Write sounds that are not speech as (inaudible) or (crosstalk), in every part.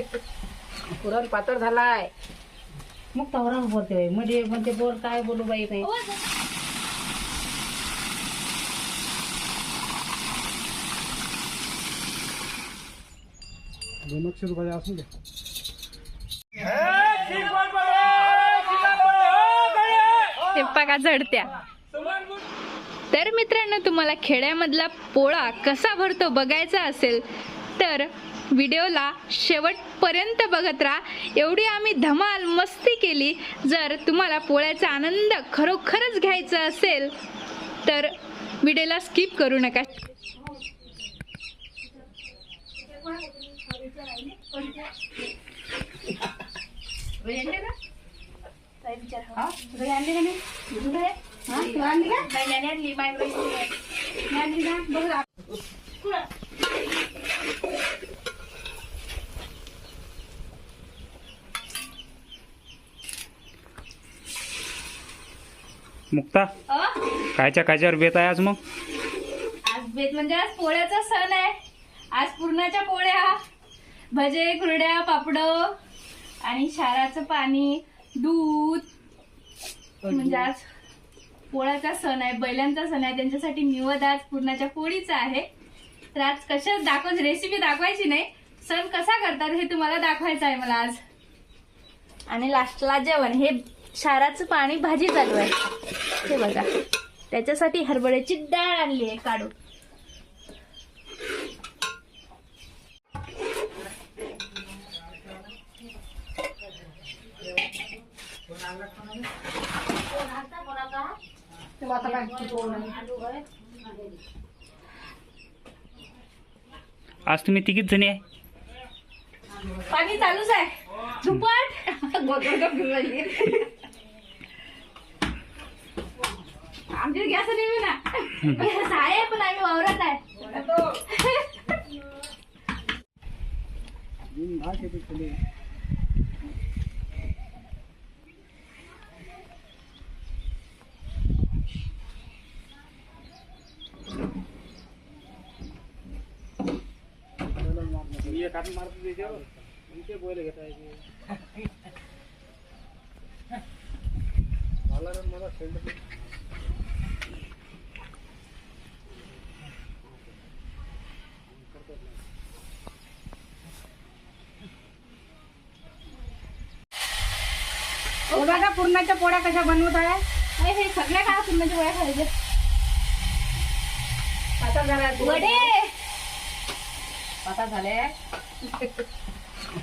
पुरण पातळ झालाय. मग तवरा बोलते मध्ये मध्ये बोल काय बोलू बाई नाही दोनशे रुपये असून द्या. हे बघा झडत्या तर मित्रांनो तुम्हाला खेड्यामधला पोळा कसा भरतो बघायचा असेल तर व्हिडिओला शेवटपर्यंत बघत राहा. एवढी आम्ही धमाल मस्ती केली. जर तुम्हाला पोळ्याचा आनंद खरोखरच घ्यायचा असेल तर व्हिडिओला स्किप करू नका. मुक्ता कायच्या कायच्यावर बेत आहे आज मग? आज बेत म्हणजे आज पोळ्याचा सण आहे. आज पुरणाच्या पोळ्या. भजे कुरड्या पापड आणि शाराचं पाणी दूध. म्हणजे आज पोळ्याचा सण आहे बैलांचा सण आहे. त्यांच्यासाठी निवद आज पुरणाच्या पोळीचा आहे. तर आज कशा दाखवायची रेसिपी दाखवायची नाही. सण कसा करतात हे तुम्हाला दाखवायचं आहे मला आज. आणि लास्टला जेवण हे शाराचं पाणी भाजी चालू आहे. हे बघा. त्याच्यासाठी हरभऱ्याची डाळ आणली आहे काढून. आज तुम्ही तिघीच जणी आहे. पाणी चालूच आहे. दुपट आमच्या गॅस नेहमी ना गॅस आहे पण आम्ही वावरात आहे दहा शेती फुले हे बघा पुरणाच्या पोळ्या कशा बनवत आहे? हे सगळ्या काय पुरणाच्या पोळ्या खायचे. पातळ झालाय वडे! पातळ झाले.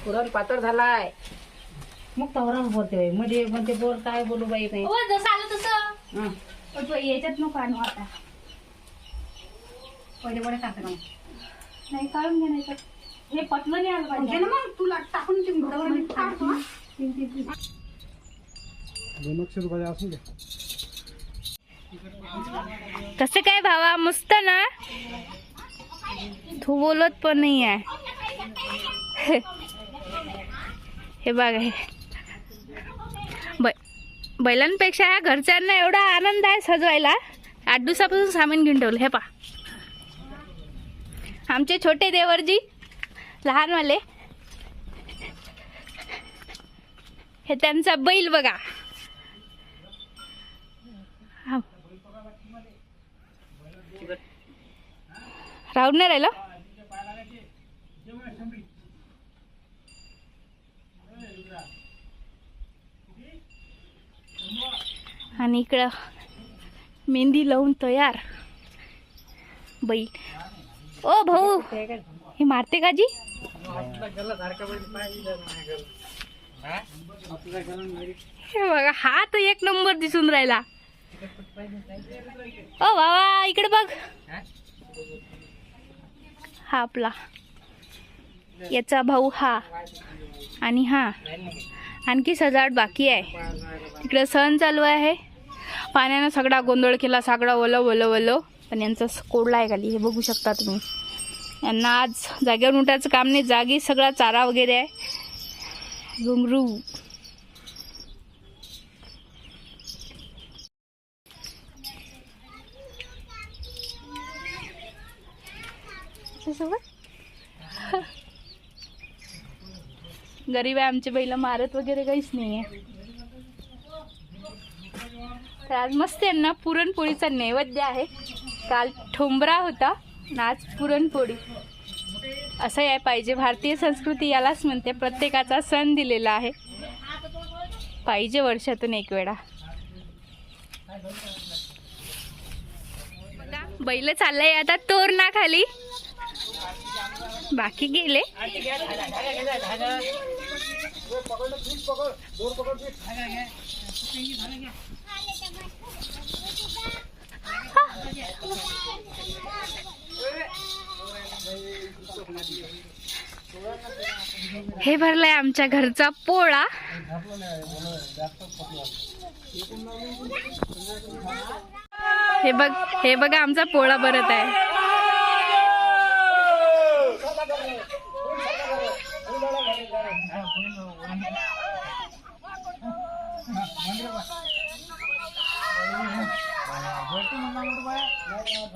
पुरण पातळ झालाय. मग तवरा बोलते मध्ये मध्ये बोल काय बोलू बाई नाही हो जसं आलं तसं. पण तो याच्यात नको आणू आता. पहिले पहिले टाकते ना नाही काढून घे नाही हे पतलं नाही आलं पाहिजे. मग. तुला टाकून दोनशे रुपये असून द्या कसं काय भावा? मस्त ना? तू बोलत पण नाही आहे. हे बघ आहे बै बैलांपेक्षा ह्या घरच्यांना एवढा आनंद आहे सजवायला. आठ दिवसापासून सामान घेऊन ठेवलं. हे पा आमचे छोटे देवरजी लहानवाले हे त्यांचा बैल बघा हा. राहून नाही राहिलं? आणि इकडं मेहंदी लावून तयार. बैल ओ भाऊ हे मारते का जी हे बघा हा तर एक नंबर दिसून राहिला. ओ बाबा इकडे बघ. हा आपला. याचा भाऊ हा आणि हा. आणखी सजावट बाकी आहे. इकडे सण चालू आहे. पाण्यानं सगळा गोंधळ केला सगळा ओलं ओलं ओलं. पण यांचा कोडला आहे खाली हे बघू शकता तुम्ही. यांना आज जागेवर उठायचं काम नाही जागी सगळा चारा वगैरे आहे. घुंगरू त्याच्यासोबत (laughs) गरीब आहे आमचे बैल मारत वगैरे काहीच नाही आहे तर आज मस्त आहे ना पुरणपोळीचा नैवेद्य आहे. काल ठोंबरा होता आज पुरणपोळी. असं आहे पाहिजे भारतीय संस्कृती यालाच म्हणते प्रत्येकाचा सण दिलेला आहे. पाहिजे वर्षातून एक वेळा. बैल चाललंय आता तोरणा खाली. बाकी गेले. हे भरलंय आमच्या घरचा पोळा. हे बघ हे बघा आमचा पोळा भरत आहे.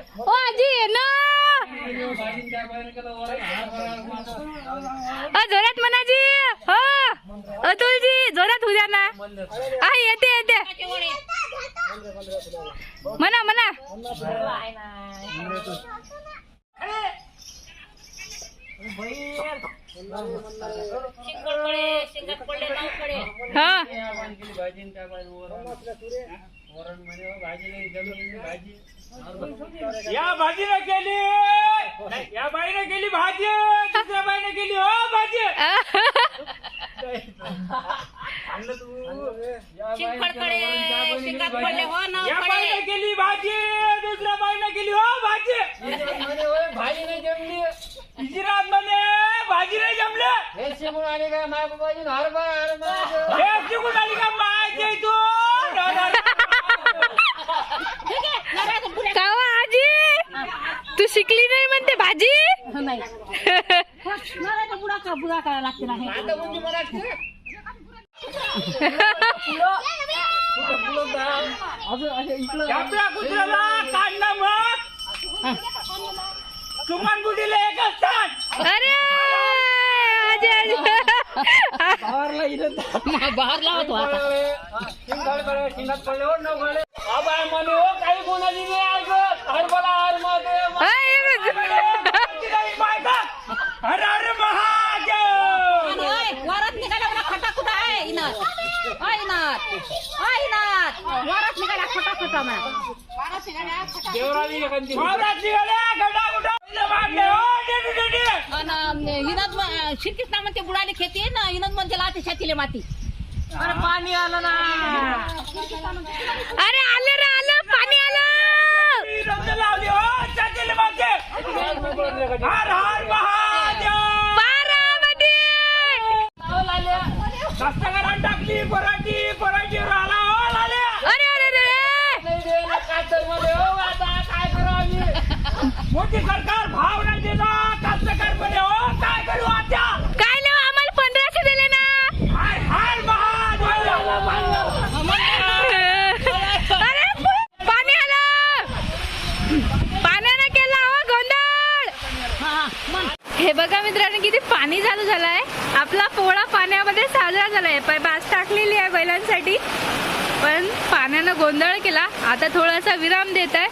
ओ आजी ना! अ, जोरात म्हणा जी हो. अतुलजी जोरात उद्या ना. हा येते येते. म्हणा म्हणा. हा. या भाजीने केली. या बाईने केली भाजी. दुसऱ्या बाईने केली हो भाजी. या बाईने केली भाजी. दुसऱ्या बाईने केली हो भाजी. भाजी नाही जमली. इजिरात म्हणे भाजी नाही जमले हे शिकून आली का माझी तू कावा आजी तू शिकली नाही म्हणते भाजी? सुमन बुडीला एकच स्थान अरे आजी आजी. बाहेर लावतो आता. आबाय म्हणे हो काही कोणाची नाही ऐकत. हरबला हर महादेव. हा, बघ. हर हर महादेव. वरात निघाला मला खटा कुठं आहे इनात आहे नाथ आहे नाथ वरात निघाला खटा खटा म्हणा देवराली महाराज निघाल्या गडा गुडा मारले डेडी डेडी इनात श्रीकृष्णा म्हणते बुडाली खेती ना इनात म्हणते लाती छातीले माती. अरे पाणी आलं ना. अरे आलं रे आलं. पाणी आलं. टाकली पराठी पराठी राहिला हो लाल्या अरे अरे अरे मोठी सरकार भाव नाही देणार कास्तकारमध्ये हो काय करू आता काय नाही आम्हाला पंधराशे दिले ना हाय हाय महादेव अरे पाणी आलं पाण्यानं केला हो गोंधळ हे बघा मित्रांनो किती पाणी चालू झालंय आपला पोळा पाण्यामध्ये साजरा झालाय. बास टाकलेली आहे बैलांसाठी. पण पाण्यानं गोंधळ केला. आता थोडासा विराम देत आहे.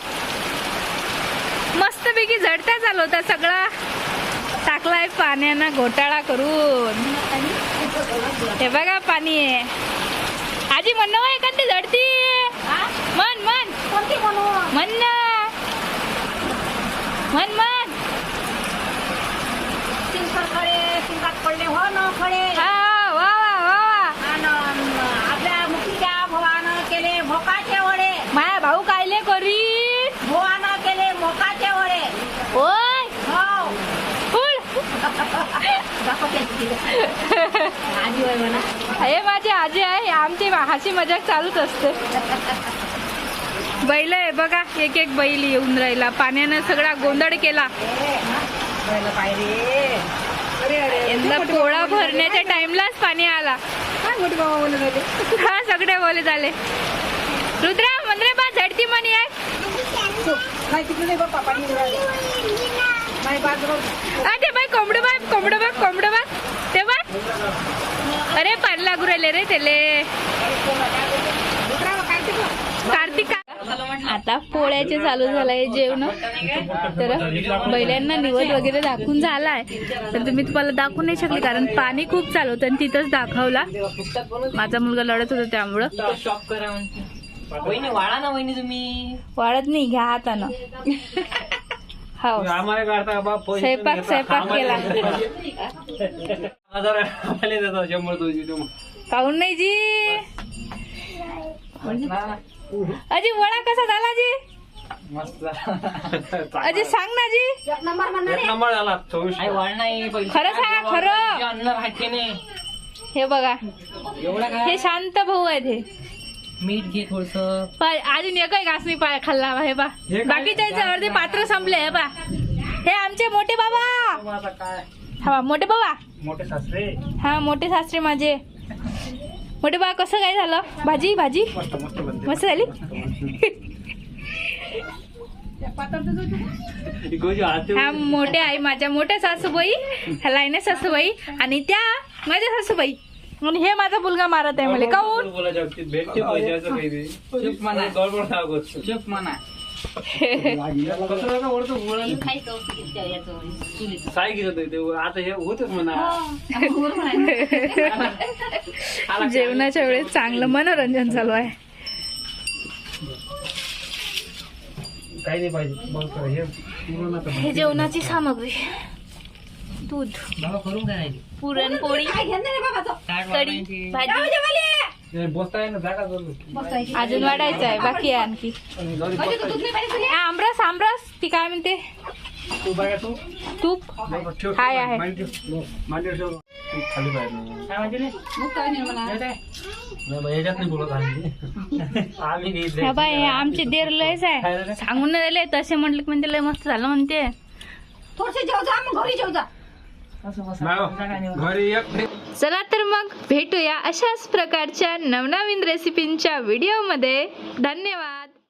मस्तपैकी झडत्या चालू होता सगळा. टाकलाय पाण्यानं घोटाळा करून. हे बघा पाणी. आहे आजी म्हणणं आहे का ते झडती मन मन. कोणती म्हणू म्हण ना. म्हण म्हण शिंकर खडे शिंकात पडले हो न हा वा वा वा वा. आणि आपल्या मुखीच्या भोवानं केले भोकाचे वडे. माया भाऊ कायले करी भोवानं केले मोकाचे वडे. ओय हो. फुल. दाखवते आजी होय म्हणा. हे माझी आजी आहे आमची हाशी मजाक चालूच असते. बैल आहे बघा एक एक बैल येऊन राहिला. पाण्यानं सगळा गोंधळ केला. यंदा पोळा भरण्याच्या टाइमलाच पाणी आला. हा सगळे बोले झाले रुद्रा मंद्रे बा झडती मनी आहे. बाय कोंबडं बा कोंबडं बा कोंबडं बा ते बा. अरे पाणी लागू राहिले रे त्याले. कार्तिका. आता पोळ्याचे चालू झालंय जेवण. तर बैलांना निवड वगैरे दाखवून झालाय. तर तुम्ही तुम्हाला दाखवू नाही शकले कारण पाणी खूप चालू होतं आणि तिथंच दाखवला. माझा मुलगा लढत होता त्यामुळं. वाळा ना वहिनी तुम्ही. वाढत नाही घ्या हातानं. हो. स्वयंपाक स्वयंपाक केला. काहून नाही जी? अजी वडा कसा झाला जी मस्त. अजी सांग ना जी एक नंबर झाला चोवीस. आई वाळ नाही पैसे खरं सांगा खरं. अन्न राहते नाही हे बघा. एवढं काय? हे शांत भाऊ आहेत हे. मीठ घे थोडस. पाय अजून एकही घास नाही पाय खाल्ला हे बा हे काय? बाकीच्या अर्धे पात्र संपले हे बा हे आमचे मोठे बाबा. आता काय? हा बा, मोठे बाबा. मोठे सासरे? हा मोठे सासरे माझे. मोठे बाबा कसं काय झालं भाजी भाजी मस्त मस्त बनते मस्त झाली ह्या मोठ्या आई माझ्या मोठ्या सासूबाई ह्या लाईने सासूबाई आणि त्या माझ्या सासूबाई आणि हे माझा मुलगा मारत आहे मला काऊन आता हे होतच म्हणा जेवणाच्या वेळेस चांगलं मनोरंजन चालू आहे. काही नाही पाहिजे. हे हे जेवणाची सामग्री. दूध. बाबा करून काय पुरणपोळी. कढी. भाजी हे आहे. अजून वाढायचं आहे बाकी आहे आणखी. आहे. आमरस आमरस. ती काय म्हणते? तू बघा तू? तूप. आहे. नाही. काय ह्या बाय हे आमचे देर लयच आहे. सांगून नाही राहिले तसे म्हटलं की म्हणजे लय मस्त झालं म्हणते. नाही हो. घरी एक चला तर मग भेटूया अशाच प्रकारच्या नवनवीन रेसिपींच्या व्हिडिओमध्ये धन्यवाद.